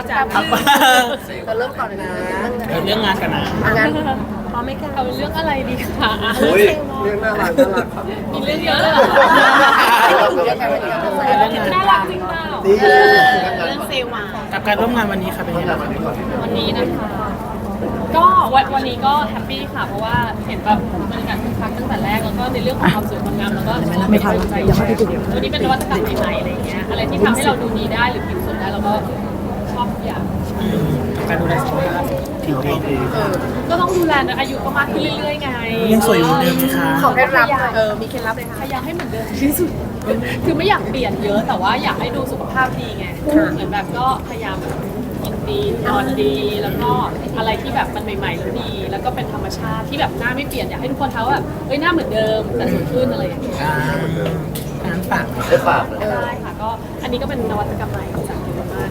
พักแป๊บจะเริ่มก่อนเลยนะเออเรื่องงานกันนะงานพร้อมไหมคะเอาเรื่องอะไรดีคะโอ้ยเรื่องน่ารักน่ารักครับมีเรื่องเยอะเลยเหรอเรื่องงานวันนี้น่ารักจริงเปล่านี่เรื่องเซลล์มากับการร่วมงานวันนี้ค่ะเป็นต้อยังงการไงวันนี้ก่อนวันนี้นะคะก็วันวันนี้ก็แฮปปี้ค่ะ เพราะว่าเห็นแบบบรรยากาศคึกคักตั้งแต่แรกแล้วก็ในเรื่องของความสวยความงามแล้วก็ไม่ทันใจวันนี้เป็นนวัตกรรมใหม่ๆอะไรอย่างเงี้ยอะไรที่ทำให้เราดูดีได้หรือผิวสวยได้เราก็ช อบทุกอย่างกับการดูแลสุขภาพผิวเองก็ต้องดูแลนะอายุก็มากขึ้นเรื่อยๆไงยังสวยอยู่เหมือนเดิมไหมคะขอเคล็ดลับหน่อยเออมีเคล็ดลับเลยพค่ะยายามให้เหมือนเดิมที่สุด คือไม่อยากเปลี่ยนเยอะแต่ว่าอยากให้ดูสุขภาพดีไงเหมือนแบบก็พยายามกินดีนอนดีแล้วก็อะไรที่แบบมันใหม่ๆแล้วดี แล้วก็เป็นธรรมชาติที่แบบหน้าไม่เปลี่ยนอยากให้ทุกคนเขาแบบเฮ้ยหน้าเหมือนเดิมแต่สดขึ้นอะไรอย่างเงี้ยอ่าอ่านปากได้ฝากนะได้ค่ะก็อันนี้ก็เป็นนวัตกรรมใหม่จากยูมาม่า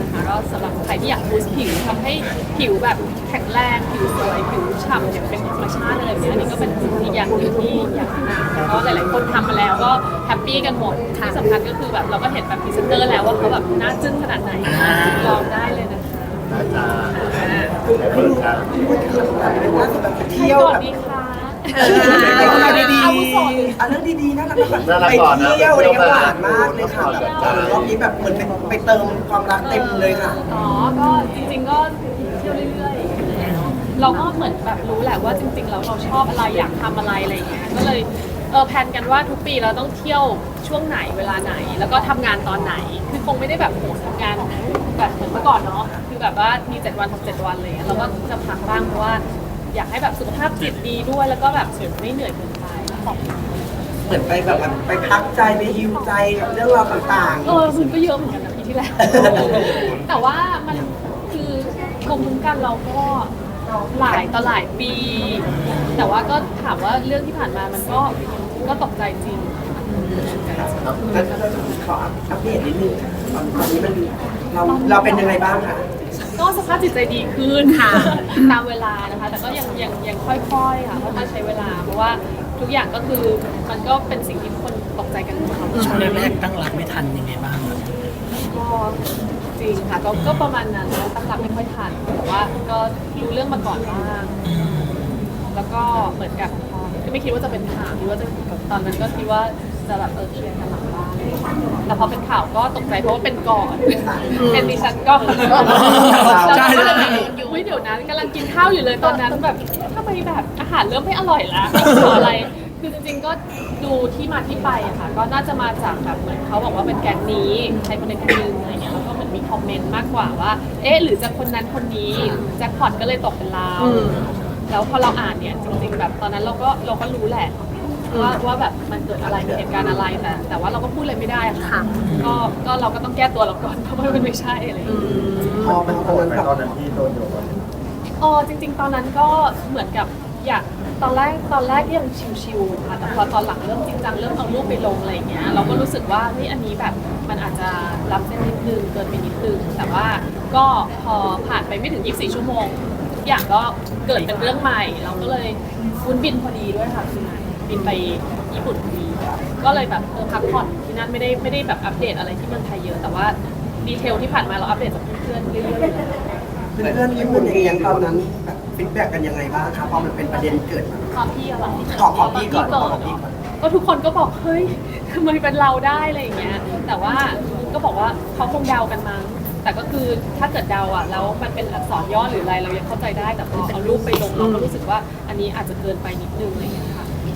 นะคะก็สำหรับใครที่อยากบูสต์ผิวทำให้ผิวแบบแข็งแรงผิวสวยผิวฉ่ำอย่างเป็นธรรมชาติอะไรแบบนี้อันนี้ก็เป็นอีกอย่างหนึ่งที่อยากแนะนำแล้วก็หลายๆคนทำมาแล้วก็แฮปปี้กันหมดที่สำคัญก็คือแบบเราก็เห็นแบบพรีเซนเตอร์แล้วว่าเขาแบบน่าจึ้งขนาดไหนลองได้เลยนะคะอาจารย์เปิดครับใครก่อนดีคะ รื่องดีๆน่ารักน่ารักไปก่อนนะ เที่ยวอะไรเงี้ยหวานมากเลยค่ะเที่ยวเออรอบนี้แบบเหมือนไปไปเติมความรักเต็มเลยค่ะ อ๋อ ก็จริงๆก็เที่ยวเรื่อยๆ เราก็เหมือนแบบรู้แหละว่าจริงๆแล้วเราชอบอะไรอยากทำอะไรอะไรอย่างเงี้ย ก็เลยเออแพลนกันว่าทุกปีเราต้องเที่ยวช่วงไหนเวลาไหน แล้วก็ทำงานตอนไหน คือคงไม่ได้แบบโหทำงานแบบเหมือนเมื่อก่อนเนาะ คือแบบว่ามีเจ็ดวันทำเจ็ดวันเลยเราก็จะพักบ้างเพราะว่า อยากให้แบบสุขภาพจิตดีด้วยแล้วก็แบบไม่เหนื่อยเกินไป เหมือนไปแบบว่าไปพักใจไปฮิวใจกับเรื่องราวต่างเออมันก็เยอะเหมือนกันนะปีที่แล้ว แต่ว่ามันคือภูมิคุ้มกันเราก็หลายต่อหลายปี แต่ว่าก็ถามว่าเรื่องที่ผ่านมามันก็ก็ตกใจจริงๆงั้นเราจะขออัปเดตนิดนึงตอนตอนนี้มันเราเราเป็นยังไงบ้างคะก็สภาพจิตใจดีขึ้นค่ะ ตามเวลานะคะ แต่ก็ยังยังยังค่อยๆค่ะเพราะมันใช้เวลาเพราะว่า ทุกอย่างก็คือมันก็เป็นสิ่งที่ทุกคนตกใจกันหมดช่วงแรกๆตั้งรับไม่ทันยังไงบ้างครับก็จริงค่ะก็ก็ประมาณนั้นนะตั้งรับไม่ค่อยทันแต่ว่าก็รู้เรื่องมาก่อนบ้างแล้วก็เหมือนกับก็ไม่คิดว่าจะเป็นข่าวคิดว่าจะตอนนั้นก็คิดว่าจะแบบเออเคลียร์กันหลังบ้าน แต่พอเป็นข่าวก็ตกใจเพราะว่าเป็นก่อนเป็นดิฉันก่อนใช่ แล้วก็ใช่เลยอยู่ไม่เดี๋ยวนั้นกำลังกินข้าวอยู่เลยตอนนั้นแบบทำไมแบบอาหารเริ่มไม่อร่อยแล้วขออะไร คือจริงๆก็ดูที่มาที่ไปอะค่ะ ก็น่าจะมาจากแบบเหมือนเขาบอกว่าเป็นแก๊งนี้ใช้คนในคนนึงอะไรเงี้ยแล้วก็เหมือนมีคอมเมนต์มากกว่าว่า เอ๊ะหรือจะคนนั้นคนนี้แจ็คพอตก็เลยตกเป็นเราแล้วพอเราอ่านเนี่ยจริงๆแบบตอนนั้นเราก็เราก็รู้แหละ ว่าว่าแบบมันเกิดอะไรมีเหตุการณ์อะไรแต่แต่ว่าเราก็พูดอะไรไม่ได้อะค่ะ ก็ก็เราก็ต้องแก้ตัวเราก่อนเพราะว่ามันไม่ใช่อะไรอย่างเงี้ย พอมันโกตรอนธนั้นไหมแบบตอนนั้นที่โดนโยนอ๋อจริง ๆ ตอนนั้นก็เหมือนกับอยากตอนแรกตอนแรกยังชิวๆค่ะแต่พอตอนหลังเริ่มจริงจังเริ่มเอารูปไปลงอะไรอย่างเงี้ยเราก็รู้สึกว่าเฮ้ยอันนี้แบบมันอาจจะรับเส้นนิดนึงเกินไปนิดนึงแต่ว่าก็พอผ่านไปไม่ถึง 24 ชั่วโมงทุกอย่างก็เกิดเป็นเรื่องใหม่ เราก็เลยวุ้นบินพอดีด้วยค่ะคือ บินไปญี่ปุ่นพอดีก็เลยแบบเออพักผ่อนที่นั่นไม่ได้ไม่ได้แบบอัปเดตอะไรที่เมืองไทยเยอะ แต่ว่าดีเทลที่ผ่านมาเราอัปเดตจากเพื่อนๆเรื่อยๆ เพื่อนๆญี่ปุ่นเองตอนนั้นแบบฟีดแบ็กกันยังไงบ้างคะพอมันเป็นประเด็นเกิดมา ขอพี่อะเหรอขอขอพี่ก่อนขอขอพี่พี่ก่ก่ออนนก็ทุกคนก็บอกเฮ้ยทำไมเป็นเราได้อะไรอย่างเงี้ย แต่ว่าก็บอกว่าเขาคงเดากันมั้ง แต่ก็คือถ้าเกิดเดาอะแล้วมันเป็นอักษรย่อหรืออะไรเรายังเข้าใจได้ แต่พอเอารูปไปลงเราก็รู้สึกว่าอันนี้อาจจะเกินไปนิดนึงอะไรอย่างเงี้ยค่ะ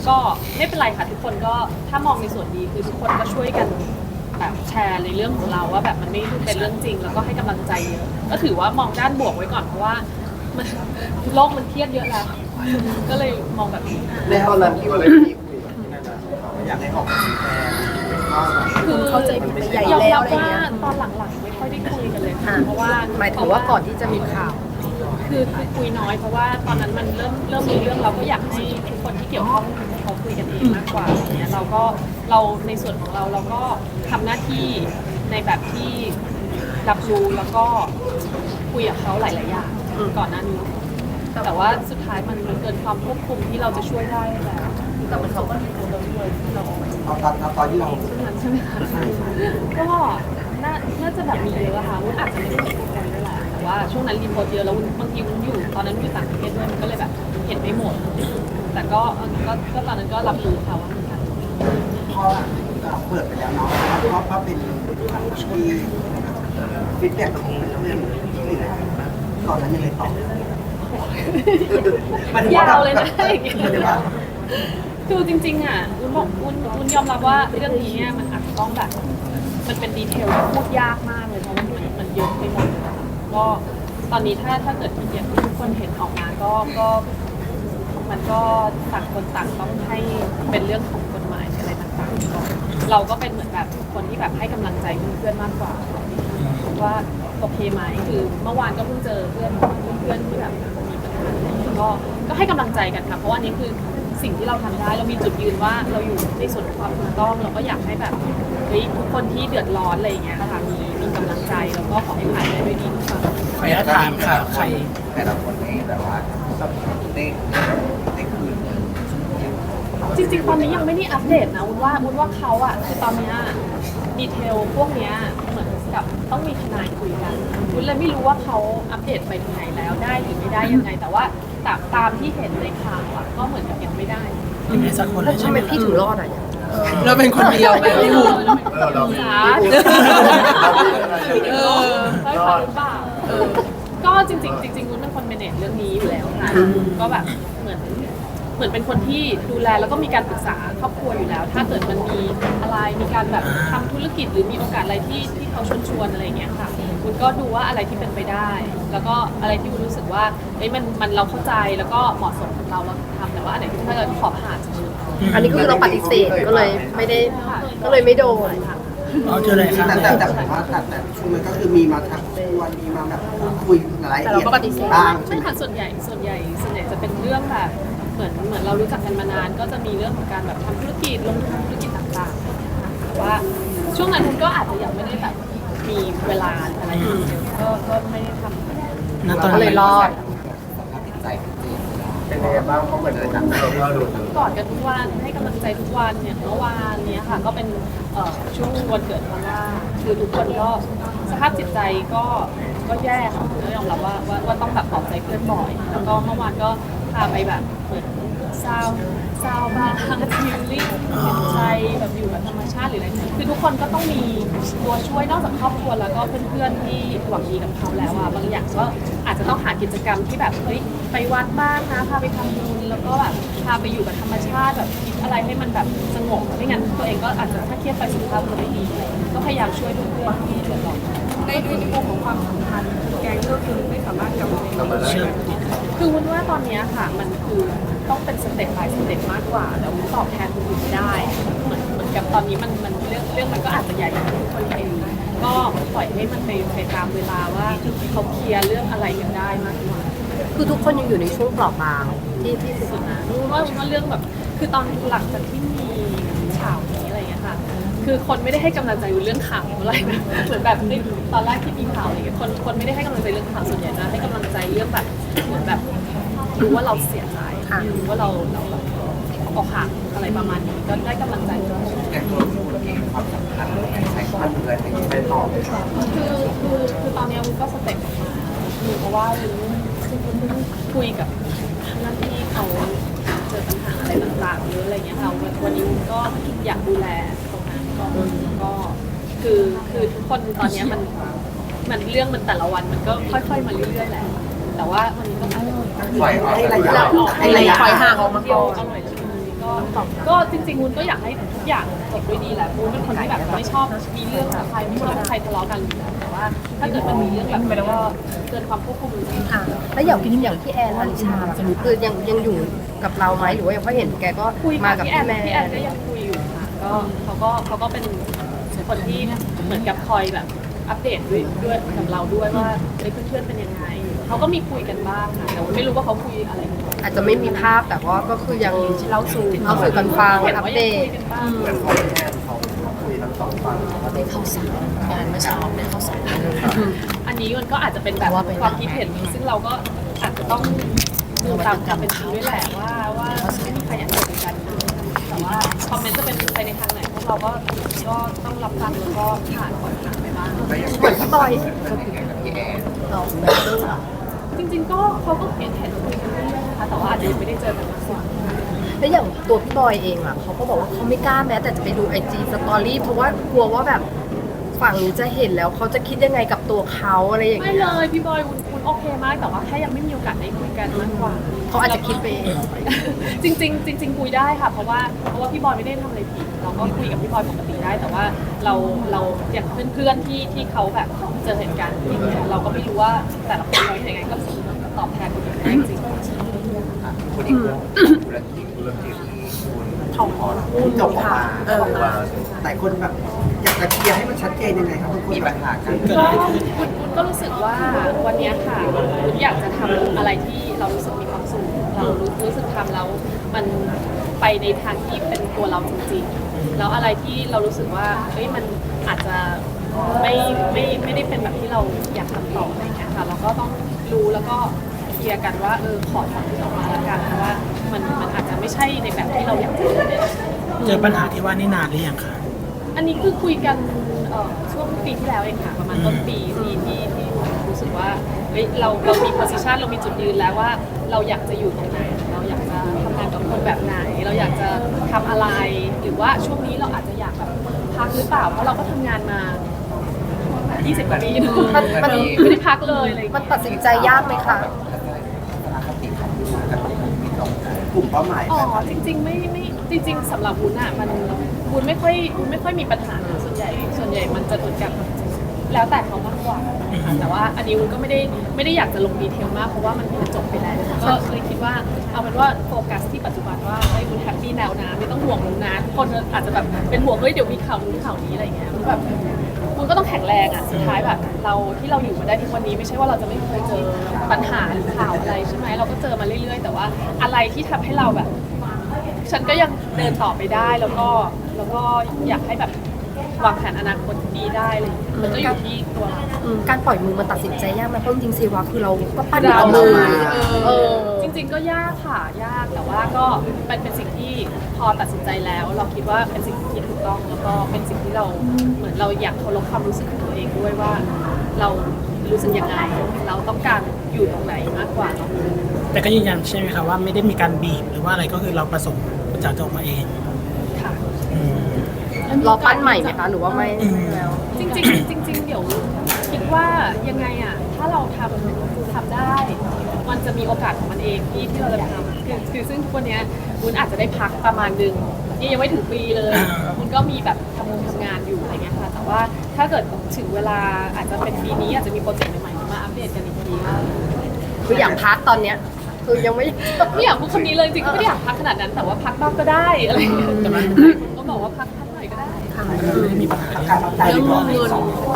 ก็ไม่เป็นไรค่ะทุกคนก็ถ้ามองในส่วนดีคือทุกคนก็ช่วยกันแบบแชร์ในเรื่องของเราว่าแบบมันไม่เป็นเรื่องจริง แล้วก็ให้กำลังใจเยอะก็ถือว่ามองด้านบวกไว้ก่อนเพราะว่ามันโลกมันเครียดเยอะแล้วก็เลยมองแบบนี้ในตอนนั้นที่ว่าอะไรที่คุยกับแม่นะอยากให้ออกมาชี้แจงว่าคือเข้าใจผิดไปใหญ่ยอมแล้วรับอะไรว่าเงี้ย ตอนหลังๆไม่ค่อยได้คุยกันเลยอะค่ะเพราะว่า หมายถึงว่าก่อนที่จะมีข่าว คือคือคุยน้อยเพราะว่าตอนนั้นมันเริ่มเริ่มมีเรื่องเราก็อยากให้ทุกคนที่เกี่ยวข้องเขาคุยกันเองมากกว่าอย่างเงี้ยเราก็เราในส่วนของเราเราก็ทำหน้าที่ในแบบที่รับรู้แล้วก็คุยกับเขาหลายๆอย่างก่อนหน้านี้แต่ว่าสุดท้ายมันมันเกินความควบคุมที่เราจะช่วยได้แล้ว แต่มันเขาก็มีตัวเราช่วยที่เราออกมา ตอนตอนตอนที่เรา ช่วงนั้นใช่ไหมคะก็น่าน่าจะแบบมีเยอะอะค่ะวุ้นอาจจะไม่ได้เห็นทุกคนด้ ว่าช่วงนั้นรีโพสต์เยอะแล้วบางทีมันอยู่ ตอนนั้นอยู่ต่างประเทศด้วยมันก็เลยแบบเห็นไม่หมด แต่ก็ก็ก็ตอนนั้นก็รับรู้ค่ะว่ามันการพอเปิดไปแล้วเนาะเพราะว่าเป็นที่ฟีดแบ็กของเพื่อนที่อื่นก่อนนั้นยังไงต่อยาวเลยนะอย่างเงี้ยคือจริงๆอะอุ้บอกอุ้นอุ้นยอมรับว่าเรื่องนี้เนี่ยมันอาจจะต้องแบบ มันเป็นดีเทลที่พูดยากมากเลยเพราะมัน ก็ตอนนี้ถ้าถ้าเกิดอย่างที่ทุกคนเห็นออกมาก็ก็มันก็ต่างคนต่างต้องให้เป็นเรื่องของกฎหมายอะไรต่างๆก่อนเราก็เป็นเหมือนแบบคนที่แบบให้กำลังใจเพื่อนๆมากกว่าว่าโอเคไหมคือเมื่อวานก็เพิ่งเจอเพื่อนเพื่อนที่แบบมีปัญหาอะไรอย่างเงี้ยก็ก็ให้กำลังใจกันค่ะเพราะว่านี่คือสิ่งที่เราทำได้เรามีจุดยืนว่าเราอยู่ในส่วนของความถูกต้องเราก็อยากให้แบบเฮ้ยทุกคนที่เดือดร้อนอะไรอย่างเงี้ยค่ะมีมีำลังใจแล้วก็ขอให้ผ่านไปด้วยดีทุกคนขออนุญาตถามค่ะใครแต่ละคนนี้แบบว่าได้ได้คืนจริงๆ ตอนนี้ยังไม่ได้อัปเดตนะวุ้นว่าวุ้นว่าเขาอะคือตอนเนี้ยดีเทลพวกเนี้ยเหมือนกับต้องมีทนายคุยกันวุ้นเลยไม่รู้ว่าเขาอัปเดตไปถึงไหนแล้วได้หรือไม่ได้ยังไง แต่ว่าตามตามที่เห็นในข่าวอะก็เหมือนกับยังไม่ได้ยังไม่สักคนเลยใช่ทำไหไมมพี่ถึงรอดอะ เนี่ยเราเป็นคนเดียวไงพี่บุ๋มเออเราสาเออใช่ค่ะหรือเปล่าเออก็จริงๆจริงๆวุ้นเป็นคนเมเนจเรื่องนี้อยู่แล้วค่ะก็แบบเหมือนเห มือนเป็นคนที่ดูแลแล้วก็มีการปรึกษาครอบครัวอยู่แล้ว ถ้าเกิดมันมีอะไรมีการแบบทำธุรกิจหรือมีโอกาสอะไรที่ที่เขาชวนชวนๆอะไรอย่างเงี้ยค่ะคุณก็ดูว่าอะไรที่เป็นไปได้ แล้วก็อะไรที่คุณรู้สึกว่าเอ้ยมันมันเราเข้าใจแล้วก็เหมาะสมกับเราเราทำแต่ว่าอันไหนที่ถ้าเกิดขอผ่านเฉยอันนี้ก็คือเราปฏิเสธก็เลยไม่ได้ๆค่ะก็เลยไม่โดน ค่ะ เอาเจอเลยครับแต่แต่แต่ผมว่าแต่แต่ช่วงนั้นก็คือมีมาทักชวนมีมาแบบพูดคุยรายละแต่เอีเรายดก็ปฏิเสธบ้างใช่ค่ะส่วนใหญ่ส่วนใหญ่ส่วนใหญ่จะเป็นเรื่องแบบ เหมือนเหมือนเรารู้จักกันมานาน ก็จะมีเรื่องของการแบบทำธุรกิจลงทุนธุรกิจต่างๆแต่ว่าช่วงนั้นคุณก็อาจจะยังไม่ได้แบบมีเวลาอะไรอย่างเงี้ยก็ก็ไม่ได้ทำณตอนก็นั้นเลยรอดเป็นยังไงบ้างเพราะเหมือนเราเราโดนกอดกันทุกวันให้กำลังใจทุกวันเนี่ยเมื่อวานเนี้ยค่ะ ก็เป็นเอ่อช่วงวันเกิดพอลล่าคือทุกคนก็สภาพจิตใจก็ก็แย่ค่ะก็ยอมรับว่าว่าว่าต้องแบบปลอบใจเพื่อนบ่อย แล้วก็เมื่อวานก็ พาไปแบบเหมือนเศร้าเศร้าบ้างทิวลิ่งเห็นใจแบบอยู่กับธรรมชาติหรืออะไรคือทุกคนก็ต้องมีตัวช่วยนอกจากครอบครัวแล้วก็เพื่อนๆที่หวังดีกับเขาแล้วอะบางอย่างก็อาจจะต้องหากิจกรรมที่แบบเฮ้ยไปวัดบ้างนะพาไปทำบุญแล้วก็แบบพาไปอยู่กับธรรมชาติแบบคิดอะไรให้มันแบบสงบไม่งั้นตัวเองก็อาจจะถ้าเครียดไปสุขภาพก็ไม่ดีก็พยายามช่วยเพื่อนๆที่เดือดร้อนในในมุมของความสัมพันธ์แกงก็คือไม่สามารถกลับมาเรามาเชื่อ คือวุ้นว่าตอนเนี้ยค่ะมันคือต้องเป็นสเต็ป by สเต็ปมากกว่าแล้ววุ้นตอบแทนคนอื่นไม่ได้เหมือนเหมือนกับตอนนี้มันมันเรื่องเรื่องมันก็อาจจะใหญ่อย่างที่ทุกคนเห็นก็ปล่อยให้มันไปไปตามเวลาว่าเขาเคลียร์เรื่องอะไรกันได้มากกว่าคือทุกคนยังอยู่ในช่วงเปราะบางที่ที่สุสุดดนะนะวุ้นว่าวุ้นว่าเรื่องแบบคือตอนหลังจากที่มีข่าว ค่ะคือคนไม่ได้ให้กำลังใจวุ้นเรื่องข่าวอะไรนะเหมือนแบบในตอนแรกที่มีข่าวอะไรอย่างเงี้ยคนคนไม่ได้ให้กำลังใจเรื่องข่าวส่วนใหญ่จะให้กำลังใจเรื่องแบบเหมือนแบบรู้ว่าเราเสียใจรู้ว่าเราเราเราอกหักอะไรประมาณนี้ก็ได้กำลังใจด้วยแต่ตัวเองความสำคัญใช้ความเงินในไปต่อคือคือคือตอนเนี้ยวุ้นก็สเต็ปออกมาคือเพราะว่าวุ้นคุยกับหน้าที่เขาเจอปัญหาอะไรต่างๆหรืออะไรเงี้ยค่ะวันวันนี้วุ้นก็อยากดูแลตรงนั้น ก็ก็คือคือทุกคนตอนเนี้ยมันมันเรื่องมันแต่ละวันมันก็ค่อย ๆ มาเรื่อยๆแหละแต่ว่าวันนี้ก็อาจจะปล่อยออกให้ระยะให้ระยะถอยห่างออกมาก่อนอร่อยเลยก็ก็จริงๆวุ้นก็อยากให้ทุกอย่างจบด้วยดีแหละวุ้นเป็นคนที่แบบไม่ชอบมีเรื่องกับใครไม่ชอบให้ใครทะเลาะกันอยู่แล้วแต่ว่า ถ้าเกิดมันมีเรื่องแบบนี้ก็เกินความควบคุมจริงอะแล้วอย่างอย่างพี่แอนอลิชาล่ะคือยังยังอยู่กับเราไหมหรือว่ายังเพราะเห็นแกก็คุยมากับกับพี่แอพี่นแม่ พี่แอนก็ยังคุยอยู่ค่ะ ก็เขาก็เขาก็เป็นคนที่เหมือนกับคอยแบบอัปเดตด้วยด้วยกับเราด้วยว่าเฮ้ยเพื่อนๆเป็นยังไงเขาก็มีคุยกันบ้างค่ะแต่ว่าไม่รู้ว่าเขาคุยอะไรกันบ้างอาจจะไม่มีภาพแต่ว่าก็คือยังเล่าสู่เล่าสู่กันฟังเห็นอัปว่าเดยังคุตยกันบ้างเหมือนพ่อแม่เขาคุยทั้งสองฝั่งได้เข้าสารงานเมื่อเช้าได้เข้าสาร อันนี้มันก็อาจจะเป็นแบบว่าไปความคิดเห็นซึ่งเราก็อาจจะต้องดูตามความเป็นจริงด้วยแหละว่าว่าไม่มีใคอมเมนต์จะเป็นไปในทางไหนก็เราก็ก็ต้องรับฟังแล้วก็ผ่านปัญหาไปบ้างเหมือนพี่บอยเราจริง ๆ ก็เขาก็เห็นเห็นคุยกันเรื่อยๆนะคะแต่ว่าอาจจะยังไม่ได้เจอกันมาก่อนแล้วอย่างตัวพี่บอยเองอะเขาก็บอกว่าเขาไม่กล้าแม้ แต่จะไปดูไอจีสตอรี่เพราะว่ากลัวว่าแบบฝั่งนี้จะเห็นแล้วเขาจะคิดยังไงกับตัวเขาอะไรอย่างไม่เงี้ยเลยพี่บอยวุ้นวุ้นโอเคมากแต่ว่าแค่ยังไม่มีโอกาสได้คุยกันมากกว่า เขาอาจจะคิดไปเองจริงๆจริงๆคุยได้ค่ะ เพราะว่าเพราะว่าพี่บอยไม่ได้ทำอะไรผิดเราก็คุยกับพี่บอยปกติได้ แต่ว่าเราเราอย่างเพื่อนๆที่ที่เขาแบบเจอเหตุการณ์อย่างเงี้ยเราก็ไม่รู้ว่าแต่ละคนเราเป็นยังไงก็ตอบแทนคนอื่นไม่ได้จริงคนอีกเรื่องธุรกิจธุรกิจคุณทองพรจบออกมาเออแต่คนแบบอยากจะเคลียร์ให้มันชัดเจนยังไงครับบางคนมีแบปับญหากันก็คุณคุณก็รู้สึกว่าวันเนี้ยค่ะคุณอยากจะทำอะไรที่เรารู้สึกมีความสุข เรารู้รู้สึกทำแล้วมันไปในทางที่เป็นตัวเราจริงๆ แล้วอะไรที่เรารู้สึกว่าเฮ้ยมันอาจจะไม่ไม่ไม่ได้เป็นแบบที่เราอยากทำต่ออะไรอย่างเงี้ยค่ะเราก็ต้องรู้แล้วก็เคลียร์กันว่าเออขอทำที่ออกมาแล้วกันเพราะว่ามันมันอาจจะไม่ใช่ในแบบที่เราอยากจะเป็นเจอปัญหาที่ว่านี่นานหรือยังคะอันนี้คือคุยกันเอ่อช่วงปีที่แล้วเองค่ะประมาณต้นปีที่ที่ที่รู้ สึกว่าเฮ้ยเราเรามี position เรามีจุดยืนแล้วว่าเราอยากจะอยู่ตรงไหน เราอยากจะทำงานกับคนแบบไหน เราอยากจะทำอะไร หรือว่าช่วงนี้เราอาจจะอยากแบบพักหรือเปล่า เพราะเราก็ทำงานมา 20 กว่าปีเนอะมันมัน ไม่ได้พักเลยอะไรอย่างมันเงี้ย ตัดสินใจยากไหมคะกลุ่มเป้าหมายอ๋อแบบจริงๆไม่ไม่จริง ๆสำหรับวุ้นอะมันวุ้นไม่ค่อยวุ้นไม่ค่อยมีปัญหาส่วนใหญ่ ส่วนใหญ่มันจะเหมือนกับ แล้วแต่เขามากกว่าแต่ว่าอันนี้วุ้นก็ไม่ได้ไม่ได้อยากจะลงดีเทลมากเพราะว่ามันมันจบไปแล้วก็เลยคิดว่าเอาเป็นว่าโฟกัสที่ปัจจุบันว่าเฮ้วุ้นแฮปปี้แล้วนะไม่ต้องห่วงวุ้นนะคนอาจจะแบบเป็นห่วงเฮ้ยเดี๋ยวมีข่าวนู้นข่าวนี้อะไรอย่างเงี้ยวุ้นแบบวุ้นก็ต้องแข็งแรงอะสุดท้ายแบบเราที่เราอยู่มาได้ทุกวันนี้ไม่ใช่ว่าเราจะไม่เคยเจอปัญหาหรือข่าวอะไรใช่ไหมเราก็เจอมาเรื่อย ๆ แต่ว่าอะไรที่ทำให้เราแบบฉันก็ยังเดินต่อไปได้แล้วก็แล้วก็อยากให้แบบ วางแผนอนาคตดีได้อะไรอย่างเลยมันก็อยู่ที่ตัวเรา อืมการปล่อยมือมันตัดสินใจยากไหมเพราะจริงๆซีวาคือเราก็ปั้นเอามือเออจริงๆก็ยากค่ะ ยากแต่ว่าก็เป็นเป็นสิ่งที่พอตัดสินใจแล้ว เราคิดว่าเป็นสิ่งที่ถูกต้องแล้วก็เป็นสิ่งที่เราเหมือนเราอยากเคารพความรู้สึกของตัวเองด้วยว่า เรารู้สึกยังไง เราต้องการอยู่ตรงไหนมากกว่าเนอะแต่ก็ยืนยันใช่ไหมคะว่าไม่ได้มีการบีบหรือว่าอะไรก็คือเราประสงค์จากตัวมาเองค่ะอืม รอปั้นใหม่ไหมคะ หรือว่าไม่อืมแล้วจริงๆจริงๆเดี๋ยวคิดว่ายังไงอะ ถ้าเราทำทำได้ มันจะมีโอกาสของมันเองที่ที่เราจะทำคือคือซึ่งทุกวันเนี้ยวุ้นอาจจะได้พักประมาณนึงนี่ยังไม่ถึงปีเลยวุ้นก็มีแบบทำงานทำงานอยู่อะไรเงี้ยค่ะแต่ว่าถ้าเกิดถึงเวลาอาจจะเป็นปีนี้อาจจะมีโปรเจกต์ใหม่ๆมาอัปเดตกันอีกทีว่า คืออยากพักตอนเนี้ย คือยังไม่ ไม่อยากพูดคำนี้เลยจริงๆก็ไม่ได้อยากพักขนาดนั้นแต่ว่าพักบ้างก็ได้อะไรอย่างเงี้ยแต่ว่าก็บอกว่าพักพักหน่อยก็ ไม่มีปัญหาเรื่องเอาใจหรือว่า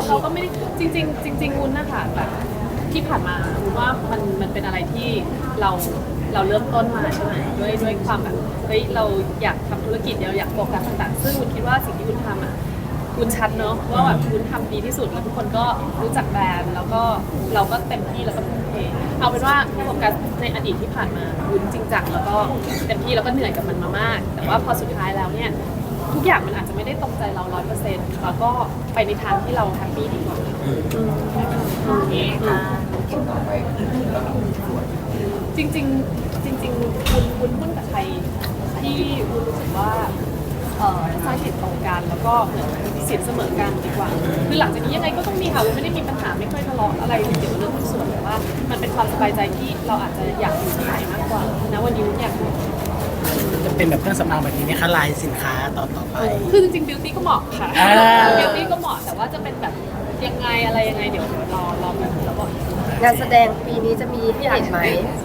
เราก็ไม่ได้จริง ๆ จริงๆวุ้นนะคะแบบที่ผ่านมาวุ้นว่ามันมันเป็นอะไรที่เราเราเริ่มต้นมาใช่ไหมด้วยด้วยความแบบเฮ้ยเราอยากทำธุรกิจเราอยากโฟกัสต่างๆซึ่งวุ้นคิดว่าสิ่งที่วุ้นทำอะวุ้นชัดเนาะว่าแบบวุ้นทำดีที่สุดแล้วทุกคนก็รู้จักแบรนด์แล้วก็เราก็เต็มที่แล้วก็ทุ่มเทเอาเป็นว่าโฟกัสในอดีตที่ผ่านมาวุ้นจริงจังแล้วก็เต็มที่แล้วก็เหนื่อยกับมันมามาก แต่ว่าพอสุดท้ายแล้วเนี่ย ทุกอย่างมันอาจจะไม่ได้ตรงใจเราร้อยเปอร์เซ็นต์เราก็ไปในทางที่เราแฮปปี้ดีกว่าโอเคค่ะจริงๆจริงๆคุณคุณหุ้นกับใครที่คุณรู้สึกว่าเอ่อสร้างจิตตรงกันแล้วก็เหมือนสินเสมอกันดีกว่า คือหลังจากนี้ยังไงก็ต้องมีค่ะวุ้นไม่ได้มีปัญหาไม่ค่อยทะเลาะอะไรเกี่ยวกับเรื่องหุ้นส่วนแต่ว่า มันเป็นความสบายใจที่เราอาจจะอยากอยู่ที่ไหนมากกว่านะวันนี้วุ้นอยากอยู่ จะเป็นแบบเครื่องสำอางแบบนี้ไหมคะลายสินค้าต่อต่อไป คือจริงๆบิวตี้ก็เหมาะค่ะอ่า บิวตี้ก็เหมาะแต่ว่าจะเป็นแบบยังไงอะไรยังไงเดี๋ยวรอรอแบบแล้วบอกงานแสดงปีนี้จะมีให้เห็นไหม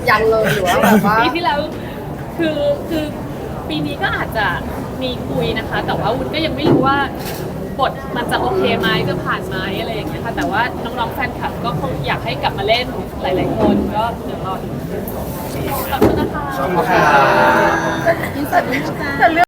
ยังเลยหรือว่าแบบว่าปีที่แล้วคือคือปีนี้ก็อาจจะมีคุยนะคะ แต่ว่าวุ้นก็ยังไม่รู้ว่าบทมันจะโอเคไหมจะผ่านไหมอะไรอย่างเงี้ยค่ะ แต่ว่าน้องๆแฟนคลับก็คงอยากให้กลับมาเล่นหลายๆคนก็เดี๋ยวรอดู ขอบคุณนะคะขอบคุณค่ะแต่เรื่อง